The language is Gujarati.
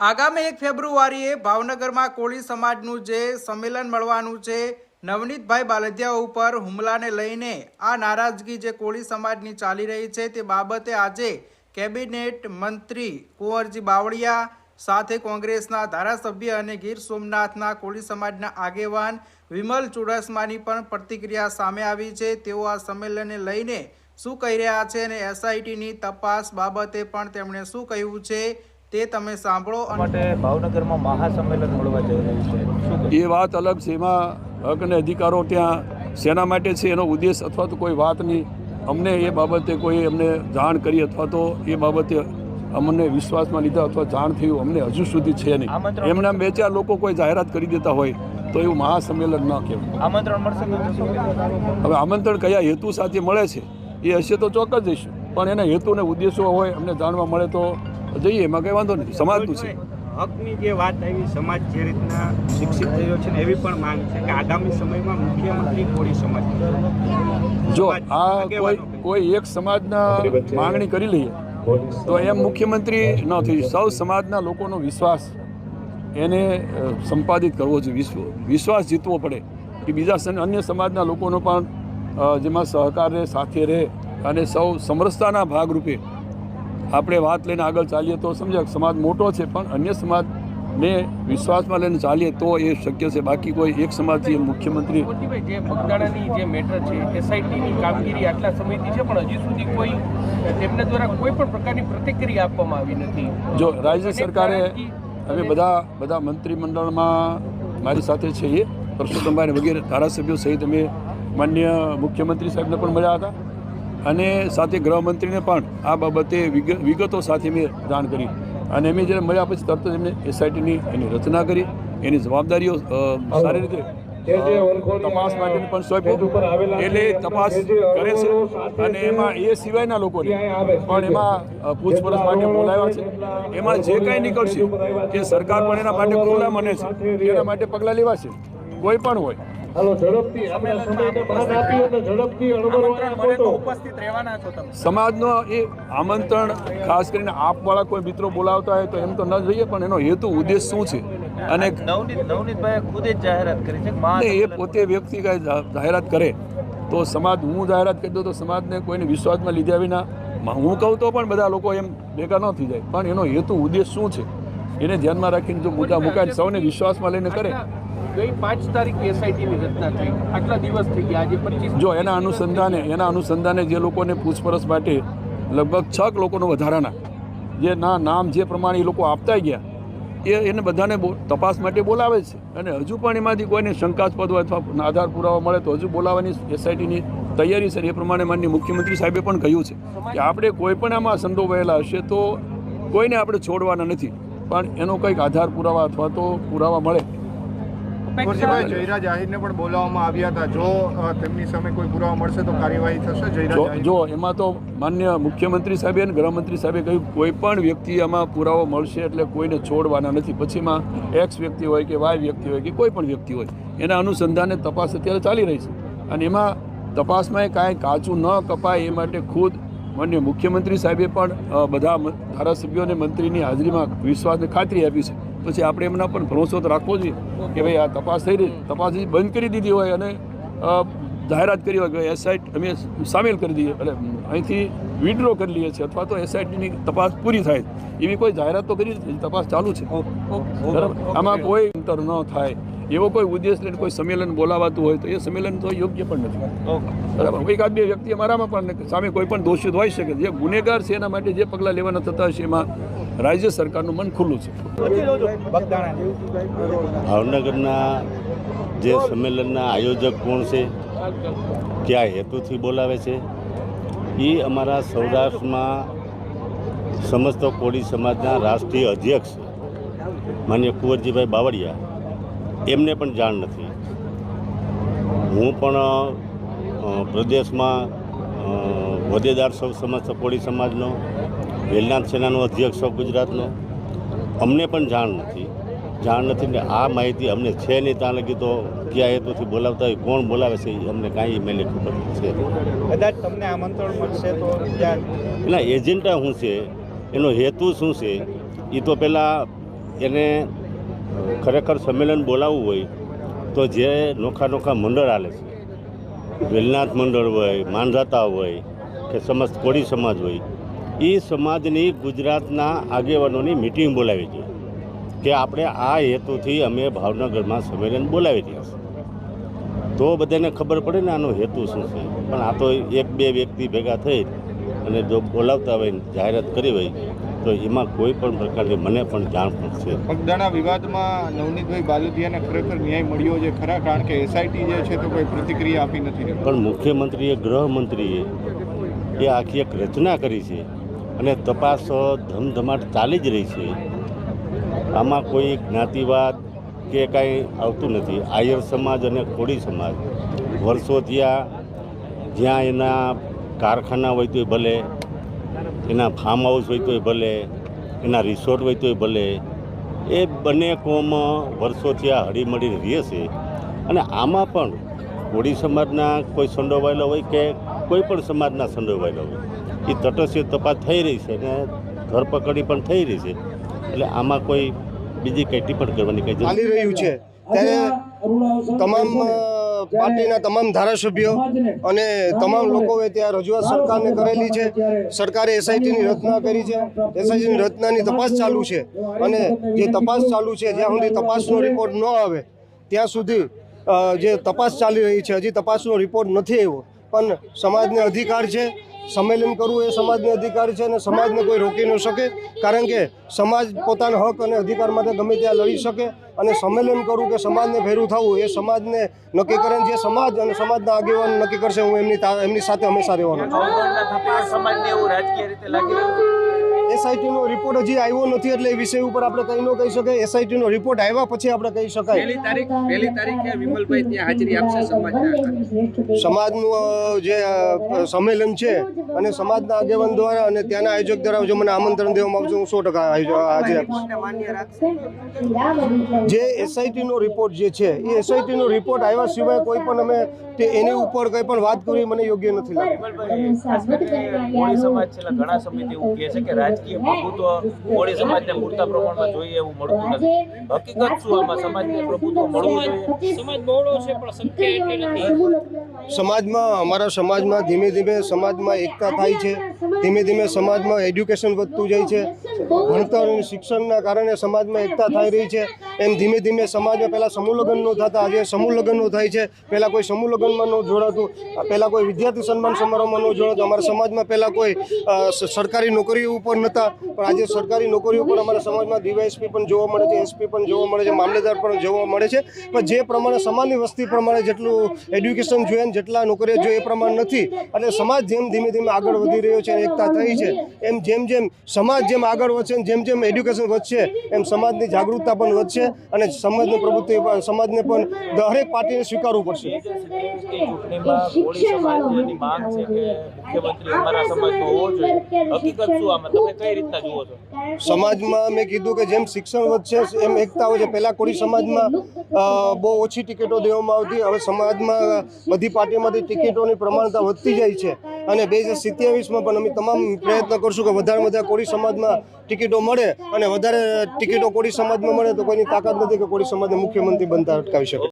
આગામી એક ફેબ્રુઆરીએ ભાવનગરમાં કોળી સમાજનું જે સંમેલન મળવાનું છે, નવનીતભાઈ બાલધિયા ઉપર હુમલાને લઈને આ નારાજગી જે કોળી સમાજની ચાલી રહી છે તે બાબતે આજે કેબિનેટ મંત્રી કુંવરજી બાવળિયા સાથે કોંગ્રેસના ધારાસભ્ય અને ગીર સોમનાથના કોળી સમાજના આગેવાન વિમલ ચુડાસમાની પણ પ્રતિક્રિયા સામે આવી છે. તેઓ આ સંમેલનને લઈને શું કહી રહ્યા છે અને એસઆઈટીની તપાસ બાબતે પણ તેમણે શું કહ્યું છે? તે તમે સાંભળો અને માટે ભાવનગરમાં મહાસંમેલન મળવા જઈ રહ્યું છે. એ વાત અલગ છે. એમાં હક અને અધિકારો ત્યાં શેના માટે છે. એનો ઉદ્દેશ અથવા તો કોઈ વાત નહીં. અમને એ બાબતે કોઈ અમને જાણ કરી અથવા તો એ બાબતે અમને વિશ્વાસમાં લીધા અથવા જાણ થયું અમને હજુ સુધી છે નહીં. એમના બે ચાર લોકો કોઈ જાહેરાત કરી દેતા હોય તો એવું મહાસંમેલન ન કહેવાય. આમંત્રણ મળશે હવે આમંત્રણ કયા હેતુ સાથે મળે છે? એ હશે તો ચોક્કસ જઈશું. પણ એના હેતુ ને ઉદ્દેશો હોય અમને જાણવા મળે તો જઈએ એમાં કંઈ વાંધો નહીં સમાજનું છે? હકની જે વાત આવી સમાજ જે રીતના શિક્ષિત થયો છે ને એવી પણ માંગ છે કે આગામી સમયમાં મુખ્યમંત્રી કોળી સમાજ જો આ કોઈ કોઈ એક સમાજના માંગણી કરી લઈએ તો એમ મુખ્યમંત્રી ન થઈ. સૌ સમાજના લોકોનો વિશ્વાસ એને સંપાદિત કરવો જોઈએ. વિશ્વ વિશ્વાસ જીતવો પડે કે બીજા અન્ય સમાજના લોકોનો પણ જેમાં સહકાર રહે સાથે રહે અને સૌ સમરસતાના ભાગરૂપે આપણે વાત લઈને આગળ ચાલીએ તો સમજાય સમાજ મોટો છે પણ અન્ય સમાજને વિશ્વાસમાં લઈને ચાલીએ તો એ શક્ય છે. બાકી કોઈ એક સમાજથી મુખ્યમંત્રી જે બગદાણાની જે મેટર છે એસઆઈટીની કામગીરી આટલા સમયથી છે પણ હજી સુધી કોઈ તેમના દ્વારા કોઈ પણ પ્રકારની પ્રતિક્રિયા આપવામાં આવી નથી. જો રાજ્ય સરકારે અમે બધા બધા મંત્રીમંડળમાં મારી સાથે છે એ પરસોત્તમભાઈ વગેરે ધારાસભ્યો સહિત અમે માન્ય મુખ્યમંત્રી સાહેબને પણ મળ્યા હતા. અને સાથે ગૃહમંત્રીને પણ આ બાબતે વિગ- વિગતો સાથે મેં જાણ કરી. અને અમે જ્યારે મળ્યા પછી તરત જ એમને એસઆઈટીની એની રચના કરી એની જવાબદારીઓ સારી રીતે તપાસ માટે પણ સોંપ્યું એટલે તપાસ કરે છે અને એમાં એ સિવાયના લોકોને પણ એમાં પૂછપરછ માટે બોલાવ્યા છે. એમાં જે કાંઈ નીકળશે એ સરકાર પણ એના માટે ખુલ્લા મને છે એના માટે પગલાં લેવાશે. કોઈ પણ હોય. આમંત્રણ મળે તો ઉપસ્થિત રહેવાના છો તમે. સમાજનો એ આમંત્રણ ખાસ કરીને આપવાળા કોઈ મિત્રો બોલાવતા હોય તો એમ તો ન જઈએ પણ એનો હેતુ ઉદ્દેશ શું છે? અને નવનીત નવનીતભાઈએ ખુદ જ જાહેરાત કરી છે કે એ પોતે વ્યક્તિ કાંઈ જાહેરાત કરે તો સમાજ હું જાહેરાત કરી દઉં તો સમાજને કોઈને વિશ્વાસમાં લીધા વિના હું કહું તો પણ બધા લોકો એમ ભેગા ન થઈ જાય. પણ એનો હેતુ ઉદ્દેશ શું છે? એને ધ્યાનમાં રાખીને જો મુદ્દા મુકાય સૌને વિશ્વાસમાં લઈને કરે ગઈ પાંચ તારીખ એસઆઈટીની રચના થઈ. આટલા દિવસ થઈ ગયા. આજે પચીસ જો એના અનુસંધાને એના અનુસંધાને જે લોકોને પૂછપરછ માટે લગભગ છ લોકોનો વધારાના, જે ના નામ જે પ્રમાણે એ લોકો આપતા ગયા, એ એને બધાને તપાસ માટે બોલાવે છે. અને હજુ પણ એમાંથી કોઈને શંકાસ્પદ હોય અથવા આધાર પુરાવા મળે તો હજુ બોલાવવાની એસઆઈટીની તૈયારી છે. એ પ્રમાણે માનની મુખ્યમંત્રી સાહેબે પણ કહ્યું છે કે આપણે કોઈ પણ આમાં સંડોવાયેલા હશે તો કોઈને આપણે છોડવાના નથી. પણ એનો કંઈક આધાર પુરાવા અથવા તો પુરાવા મળે. આહિરને પણ બોલાવવામાં આવ્યા હતા. જો તેમની સામે કોઈ પુરાવા મળશે તો કાર્યવાહી થશે? જયરાજ જો એમાં તો માન્ય મુખ્યમંત્રી સાહેબે અને ગૃહમંત્રી સાહેબે કહ્યું કોઈ પણ વ્યક્તિ આમાં પુરાવો મળશે એટલે કોઈને છોડવાના નથી. પછીમાં એક્સ વ્યક્તિ હોય કે વાય વ્યક્તિ હોય કે કોઈ પણ વ્યક્તિ હોય એના અનુસંધાને તપાસ અત્યારે ચાલી રહી છે. અને એમાં તપાસમાં એ કાંઈ કાચું ન કપાય એ માટે ખુદ માન્ય મુખ્યમંત્રી સાહેબે પણ બધા ધારાસભ્યો અને મંત્રીની હાજરીમાં વિશ્વાસને ખાતરી આપી છે. પછી આપણે એમના પણ ભરોસો તો રાખવો જોઈએ કે ભાઈ આ તપાસ થઈ રહી તપાસ બંધ કરી દીધી હોય અને જાહેરાત કરી હોય કે એસઆઈટ અમે સામેલ કરી દઈએ એટલે અહીંથી વિડ્રો કરી લઈએ છીએ અથવા તો એસઆઈટીની તપાસ પૂરી થાય. એવી કોઈ જાહેરાત તો કરી નથી, તપાસ ચાલુ છે. બરાબર? આમાં કોઈ અંતર ન થાય. એવો કોઈ ઉદ્દેશ લઈને કોઈ સંમેલન બોલાવાતું હોય તો એ સંમેલન તો યોગ્ય પણ નથી. બરાબર? એકાદ બે વ્યક્તિ અમારામાં પણ સામે કોઈ પણ દોષિત હોઈ શકે. જે ગુનેગાર છે એના માટે જે પગલાં લેવાના થતા હશે એમાં રાજ્ય સરકારનું મન ખુલ્લું છે. ભાવનગરના જે સંમેલનના આયોજક કોણ છે, કયા હેતુથી બોલાવે છે એ અમારા સૌરાષ્ટ્રમાં સમસ્ત કોળી સમાજના રાષ્ટ્રીય અધ્યક્ષ માન્ય કુંવરજીભાઈ બાવળિયા, એમને પણ જાણ નથી. હું પણ પ્રદેશમાં હોદ્દેદાર સૌ સમસ્ત કોળી સમાજનો વેલનાથ સેનાનો અધ્યક્ષ સૌ ગુજરાતનો. અમને પણ જાણ નથી. જાણ નથી ને આ માહિતી અમને છે નહીં ત્યાં લગી તો કયા હેતુથી બોલાવતા હોય કોણ બોલાવે છે એ અમને કાંઈ મેલે ખબર. છે. કદાચ તમને આમંત્રણ મળશે તો એના એજન્ડા શું છે? એનો હેતુ શું છે? એ તો પહેલાં એને ખરેખર સંમેલન બોલાવવું હોય તો જે નોખા નોખા મંડળ હાલે છે. વેલનાથ મંડળ હોય માનરાતા હોય કે સમસ્ત કોળી સમાજ હોય એ સમાજની ગુજરાતના આગેવાનોની મિટિંગ બોલાવી છે કે આપણે આ હેતુથી અમે ભાવનગરમાં સંમેલન બોલાવી રહ્યા છીએ. તો બધાને ખબર પડે ને આનો હેતુ શું છે. પણ આ તો એક બે વ્યક્તિ ભેગા થઈ અને જો બોલાવતા હોય જાહેરાત કરી હોય તો એમાં કોઈ પણ પ્રકારની મને પણ જાણ પણ છે. પગદાણા વિવાદમાં નવનીતભાઈ બાલદિયાને ખરેખર ન્યાય મળ્યો છે ખરા? કારણ કે એસઆઈટી જે છે તો કોઈ પ્રતિક્રિયા આપી નથી. પણ મુખ્યમંત્રીએ ગૃહમંત્રીએ એ આખી એક રચના કરી છે અને તપાસ ધમધમાટ ચાલી જ રહી છે. આમાં કોઈ જ્ઞાતિવાદ કે કાંઈ આવતું નથી. આયર સમાજ અને કોળી સમાજ. વર્ષો ત્યાં જ્યાં એના કારખાના હોય તોય ભલે, એના ફાર્મ હાઉસ હોય તોય ભલે, એના રિસોર્ટ હોય તોય ભલે, એ બંને કોમ વર્ષોથી આ હળીમળીને રહે છે. અને આમાં પણ કોળી સમાજના કોઈ સંડોવાયેલો હોય કે કોઈ પણ સમાજના સંડોવાયેલો હોય. એ તટસ્થ તપાસ થઈ રહી છે અને ધરપકડી પણ થઈ રહી છે. એટલે આમાં કોઈ બીજી કંઈ ટિપ્પણ કરવાની કંઈ ચાલી રહ્યું છે. ત્યારે તમામ પાર્ટીના તમામ ધારાસભ્યો અને તમામ લોકોએ ત્યાં રજૂઆત સરકારને કરેલી છે. સરકારે એસઆઈટીની રચના કરી છે. એસઆઈટીની રચનાની તપાસ ચાલુ છે. અને જે તપાસ ચાલુ છે જ્યાં સુધી તપાસનો રિપોર્ટ ન આવે ત્યાં સુધી જે તપાસ ચાલી રહી છે હજી તપાસનો રિપોર્ટ નથી આવ્યો. પણ સમાજને અધિકાર છે સંમેલન કરવું એ સમાજનો અધિકાર છે અને સમાજને કોઈ રોકી ન શકે કારણ કે સમાજ પોતાના હક અને અધિકાર માટે ગમે ત્યાં લડી શકે અને સંમેલન કરવું કે સમાજને ભેરું થવું એ સમાજને નક્કી કરે જે સમાજ અને સમાજના આગેવાન નક્કી કરશે હું એમની એમની સાથે હંમેશા રહેવાનો છું એસઆઈટીનો રિપોર્ટ હજી આવ્યો નથી એટલે એ વિષય ઉપર આપણે કંઈ ન કહી શકાય. એસઆઈટીનો રિપોર્ટ આવ્યા પછી આપણે કહી શકાય. પહેલી તારીખ પહેલી તારીખે વિમલભાઈ ત્યાં હાજરી આપશે સમાજના સમાજનું જે સંમેલન છે અને સમાજના આગેવાન દ્વારા અને ત્યાંના આયોજક દ્વારા જો મને આમંત્રણ દેવામાં આવશે હું સો ટકા હાજર આપીશ. જે એસઆઈટીનો રિપોર્ટ જે છે એ એસઆઈટીનો રિપોર્ટ આવ્યા સિવાય કોઈ પણ અમે તે એની ઉપર કંઈ પણ વાત કરવી મને યોગ્ય નથી લાગતું. સમાજ છેલ્લા ઘણા સમયથી એવું કહે છે કે રાજકીય પ્રભુત્વ કોળી સમાજને પૂરતા પ્રમાણમાં જોઈએ એવું મળતું નથી. હકીકત શું? આમાં સમાજને પ્રભુત્વ મળવું જોઈએ. સમાજ બહોળો છે પણ સંખ્યા એટલી નથી. સમાજમાં અમારા સમાજમાં ધીમે ધીમે સમાજમાં એકતા થાય છે. ધીમે ધીમે સમાજમાં એડ્યુકેશન વધતું જાય છે. ભણતર અને શિક્ષણના કારણે સમાજમાં એકતા થઈ રહી છે. એમ ધીમે ધીમે સમાજમાં પહેલાં સમૂહ લગ્ન ન થતા આજે સમૂહ લગ્નનો થાય છે. પહેલાં કોઈ સમૂહ લગ્નમાં ન જોડાતું પહેલાં કોઈ વિદ્યાર્થી સન્માન સમારોહમાં ન જોડાતું. અમારા સમાજમાં પહેલાં કોઈ સરકારી નોકરીઓ ઉપર નહોતા, પણ આજે સરકારી નોકરીઓ પણ અમારા સમાજમાં ડીવાયએસપી પણ જોવા મળે છે, એસપી પણ જોવા મળે છે મામલેદાર પણ જોવા મળે છે. પણ જે પ્રમાણે સમાજની વસ્તી પ્રમાણે જેટલું એડ્યુકેશન જોઈએ ને જેટલા નોકરીઓ જોઈએ એ પ્રમાણે નથી. એટલે સમાજ જેમ ધીમે ધીમે આગળ વધી રહ્યો છે એકતા થઈ છે. એમ જેમ જેમ સમાજ જેમ આગળ વધશે જેમ જેમ એડ્યુકેશન વધશે, એમ સમાજની જાગૃતતા પણ વધશે અને સમાજની પ્રવૃત્તિ સમાજને પણ દરેક પાર્ટીને સ્વીકારવું પડશે. કઈ રીતના જુઓ છો? સમાજમાં મેં કીધું કે જેમ શિક્ષણ વધશે, એમ એકતા હોય છે પહેલાં કોળી સમાજમાં બહુ ઓછી ટિકિટો દેવામાં આવતી, હવે સમાજમાં બધી પાર્ટીમાંથી ટિકિટોની પ્રમાણતા વધતી જાય છે. અને બે હજાર સિત્યાવીસમાં પણ અમે તમામ પ્રયત્ન કરશું કે વધારે વધારે કોળી સમાજમાં ટિકિટો મળે અને વધારે ટિકિટો કોળી સમાજમાં મળે તો કોઈની તાકાત નથી કે કોળી સમાજને મુખ્યમંત્રી બનતા અટકાવી શકે.